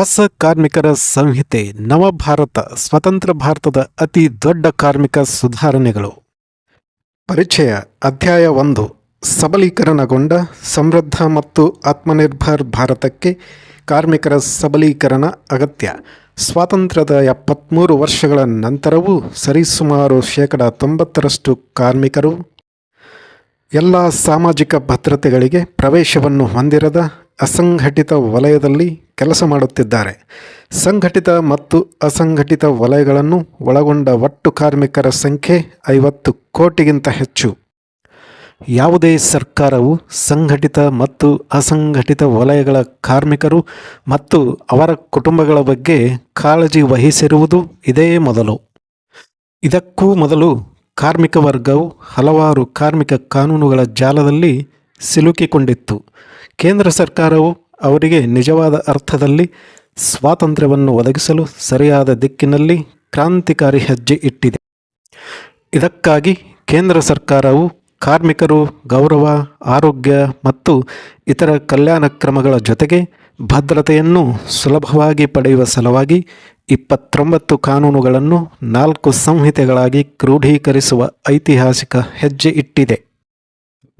ಹೊಸ ಕಾರ್ಮಿಕರ ಸಂಹಿತೆ ನವಭಾರತ ಸ್ವತಂತ್ರ ಭಾರತದ ಅತಿ ದೊಡ್ಡ ಕಾರ್ಮಿಕ ಸುಧಾರಣೆಗಳು. ಪರಿಚಯ, ಅಧ್ಯಾಯ ಒಂದು, ಸಬಲೀಕರಣಗೊಂಡ ಸಮೃದ್ಧ ಮತ್ತು ಆತ್ಮನಿರ್ಭರ್ ಭಾರತಕ್ಕೆ ಕಾರ್ಮಿಕರ ಸಬಲೀಕರಣ ಅಗತ್ಯ. ಸ್ವಾತಂತ್ರ್ಯದ ಎಪ್ಪತ್ತ್ಮೂರು ವರ್ಷಗಳ ನಂತರವೂ ಸರಿಸುಮಾರು ಶೇಕಡ ತೊಂಬತ್ತರಷ್ಟು ಕಾರ್ಮಿಕರು ಎಲ್ಲ ಸಾಮಾಜಿಕ ಭದ್ರತೆಗಳಿಗೆ ಪ್ರವೇಶವನ್ನು ಹೊಂದಿರದ ಅಸಂಘಟಿತ ವಲಯದಲ್ಲಿ ಕೆಲಸ ಮಾಡುತ್ತಿದ್ದಾರೆ. ಸಂಘಟಿತ ಮತ್ತು ಅಸಂಘಟಿತ ವಲಯಗಳನ್ನು ಒಳಗೊಂಡ ಒಟ್ಟು ಕಾರ್ಮಿಕರ ಸಂಖ್ಯೆ ಐವತ್ತು ಕೋಟಿಗಿಂತ ಹೆಚ್ಚು. ಯಾವುದೇ ಸರ್ಕಾರವು ಸಂಘಟಿತ ಮತ್ತು ಅಸಂಘಟಿತ ವಲಯಗಳ ಕಾರ್ಮಿಕರು ಮತ್ತು ಅವರ ಕುಟುಂಬಗಳ ಬಗ್ಗೆ ಕಾಳಜಿ ವಹಿಸಿರುವುದು ಇದೇ ಮೊದಲು. ಇದಕ್ಕೂ ಮೊದಲು ಕಾರ್ಮಿಕ ವರ್ಗವು ಹಲವಾರು ಕಾರ್ಮಿಕ ಕಾನೂನುಗಳ ಜಾಲದಲ್ಲಿ ಸಿಲುಕಿಕೊಂಡಿತ್ತು. ಕೇಂದ್ರ ಸರ್ಕಾರವು ಅವರಿಗೆ ನಿಜವಾದ ಅರ್ಥದಲ್ಲಿ ಸ್ವಾತಂತ್ರ್ಯವನ್ನು ಒದಗಿಸಲು ಸರಿಯಾದ ದಿಕ್ಕಿನಲ್ಲಿ ಕ್ರಾಂತಿಕಾರಿ ಹೆಜ್ಜೆ ಇಟ್ಟಿದೆ. ಇದಕ್ಕಾಗಿ ಕೇಂದ್ರ ಸರ್ಕಾರವು ಕಾರ್ಮಿಕರು, ಗೌರವ, ಆರೋಗ್ಯ ಮತ್ತು ಇತರ ಕಲ್ಯಾಣ ಕ್ರಮಗಳ ಜೊತೆಗೆ ಭದ್ರತೆಯನ್ನು ಸುಲಭವಾಗಿ ಪಡೆಯುವ ಸಲುವಾಗಿ ಇಪ್ಪತ್ತೊಂಬತ್ತು ಕಾನೂನುಗಳನ್ನು ನಾಲ್ಕು ಸಂಹಿತೆಗಳಾಗಿ ಕ್ರೋಢೀಕರಿಸುವ ಐತಿಹಾಸಿಕ ಹೆಜ್ಜೆ ಇಟ್ಟಿದೆ.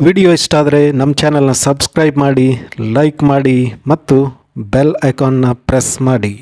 ವಿಡಿಯೋ ಇಷ್ಟ ಆದರೆ ನಮ್ಮ ಚಾನಲ್ನ ಸಬ್ಸ್ಕ್ರೈಬ್ ಮಾಡಿ ಲೈಕ್ ಮಾಡಿ ಮತ್ತು ಬೆಲ್ ಐಕಾನ್ನ ಪ್ರೆಸ್ ಮಾಡಿ.